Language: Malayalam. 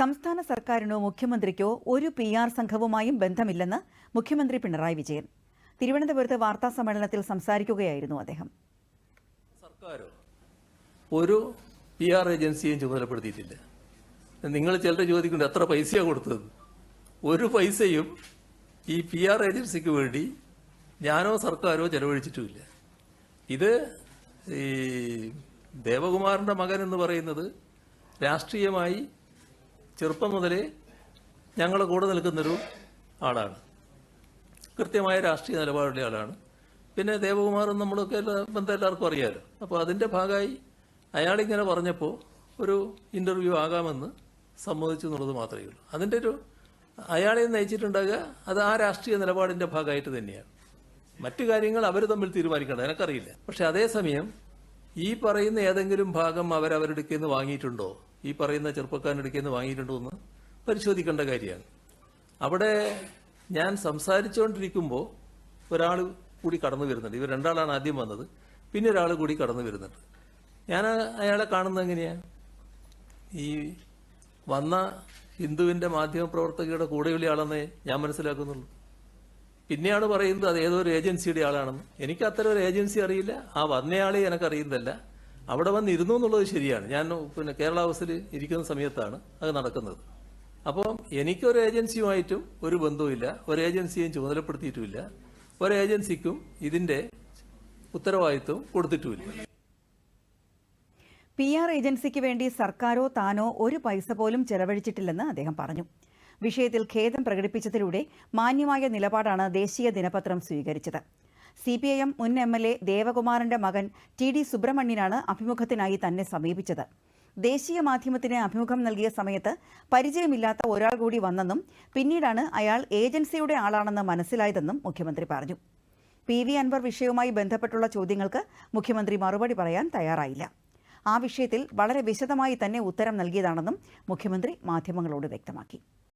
സംസ്ഥാന സർക്കാരിനോ മുഖ്യമന്ത്രിക്കോ ഒരു പി ആർ സംഘവുമായും ബന്ധമില്ലെന്ന് മുഖ്യമന്ത്രി പിണറായി വിജയൻ. തിരുവനന്തപുരത്ത് വാർത്താ സമ്മേളനത്തിൽ സംസാരിക്കുകയായിരുന്നു അദ്ദേഹം. സർക്കാരോ? ഒരു പി ആർ ഏജൻസിയെയും ചുമതലപ്പെടുത്തിയിട്ടില്ല. നിങ്ങൾ ചിലർ ചോദിക്കുന്നു എത്ര പൈസയാണ് കൊടുത്തത്? ഒരു പൈസയും ഈ പി ആർ ഏജൻസിക്ക് വേണ്ടി ഞാനോ സർക്കാരോ ചെലവഴിച്ചിട്ടുമില്ല. ഇത് ഈ ദേവകുമാറിന്റെ മകൻ എന്ന് പറയുന്നത് രാഷ്ട്രീയമായി ചെറുപ്പം മുതലേ ഞങ്ങളെ കൂടെ നിൽക്കുന്നൊരു ആളാണ്. കൃത്യമായ രാഷ്ട്രീയ നിലപാടുള്ള ആളാണ്. പിന്നെ ദേവകുമാറും നമ്മളൊക്കെ ബന്ധം എല്ലാവർക്കും അറിയാലോ. അപ്പോൾ അതിന്റെ ഭാഗമായി അയാളിങ്ങനെ പറഞ്ഞപ്പോൾ ഒരു ഇന്റർവ്യൂ ആകാമെന്ന് സമ്മതിച്ചു എന്നുള്ളത് മാത്രമേ ഉള്ളൂ. അതിന്റെ ഒരു അയാളെ നയിച്ചിട്ടുണ്ടാകുക അത് ആ രാഷ്ട്രീയ നിലപാടിന്റെ ഭാഗമായിട്ട് തന്നെയാണ്. മറ്റു കാര്യങ്ങൾ അവർ തമ്മിൽ തീരുമാനിക്കണം. എനിക്കറിയില്ല. പക്ഷെ അതേസമയം ഈ പറയുന്ന ഏതെങ്കിലും ഭാഗം അവരവരുടെ നിന്ന് വാങ്ങിയിട്ടുണ്ടോ? ഈ പറയുന്ന ചെറുപ്പക്കാരന്റെ നിന്ന് വാങ്ങിയിട്ടുണ്ടോ എന്ന് പരിശോധിക്കേണ്ട കാര്യമാണ്. അവിടെ ഞാൻ സംസാരിച്ചുകൊണ്ടിരിക്കുമ്പോൾ ഒരാൾ കൂടി കടന്നു വരുന്നുണ്ട്. ഇവർ രണ്ടാളാണ് ആദ്യം വന്നത്. പിന്നെ ഒരാൾ കൂടി കടന്നു വരുന്നുണ്ട്. ഞാൻ അയാളെ കാണുന്നത് എങ്ങനെയാണ് ഈ വന്ന ഹിന്ദുവിന്റെ മാധ്യമപ്രവർത്തകയുടെ കൂടെയുള്ള ആളെന്നേ ഞാൻ മനസ്സിലാക്കുന്നുള്ളൂ. പിന്നെയാണ് പറയുന്നത് അത് ഏതോ ഒരു ഏജൻസിയുടെ ആളാണെന്ന്. എനിക്ക് അത്തരം ഒരു ഏജൻസി അറിയില്ല. ആ വന്നയാളെ എനിക്ക് അറിയുന്നതല്ല അവിടെ വന്ന് ഇരുന്നു എന്നുള്ളത് ശരിയാണ്. ഞാൻ പിന്നെ കേരള ഹൗസിൽ ഇരിക്കുന്ന സമയത്താണ് അത് നടക്കുന്നത്. അപ്പോൾ എനിക്കൊരു ഏജൻസിയുമായിട്ടും ഒരു ബന്ധവുമില്ല. ഒരു ഏജൻസിയും ചുമതലപ്പെടുത്തിയിട്ടുമില്ല. ഒരു ഏജൻസിക്കും ഇതിന്റെ ഉത്തരവാദിത്വം കൊടുത്തിട്ടുമില്ല. പി ആർ ഏജൻസിക്ക് വേണ്ടി സർക്കാരോ താനോ ഒരു പൈസ പോലും ചെലവഴിച്ചിട്ടില്ലെന്ന് അദ്ദേഹം പറഞ്ഞു. വിഷയത്തിൽ ഖേദം പ്രകടിപ്പിച്ചതിലൂടെ മാന്യമായ നിലപാടാണ് ദേശീയ ദിനപത്രം സ്വീകരിച്ചത്. സി പി ഐ എം മുൻ എം എൽ എ ദേവകുമാറിന്റെ മകൻ ടി ഡി സുബ്രഹ്മണ്യനാണ് അഭിമുഖത്തിനായി തന്നെ സമീപിച്ചത്. ദേശീയ മാധ്യമത്തിന് അഭിമുഖം നൽകിയ സമയത്ത് പരിചയമില്ലാത്ത ഒരാൾ കൂടി വന്നെന്നും പിന്നീടാണ് അയാൾ ഏജൻസിയുടെ ആളാണെന്ന് മനസ്സിലായതെന്നും മുഖ്യമന്ത്രി പറഞ്ഞു. പി വി അൻവർ വിഷയവുമായി ബന്ധപ്പെട്ടുള്ള ചോദ്യങ്ങൾക്ക് മുഖ്യമന്ത്രി മറുപടി പറയാൻ തയ്യാറായില്ല. ആ വിഷയത്തിൽ വളരെ വിശദമായി തന്നെ ഉത്തരം നൽകിയതാണെന്നും മുഖ്യമന്ത്രി മാധ്യമങ്ങളോട് വ്യക്തമാക്കി.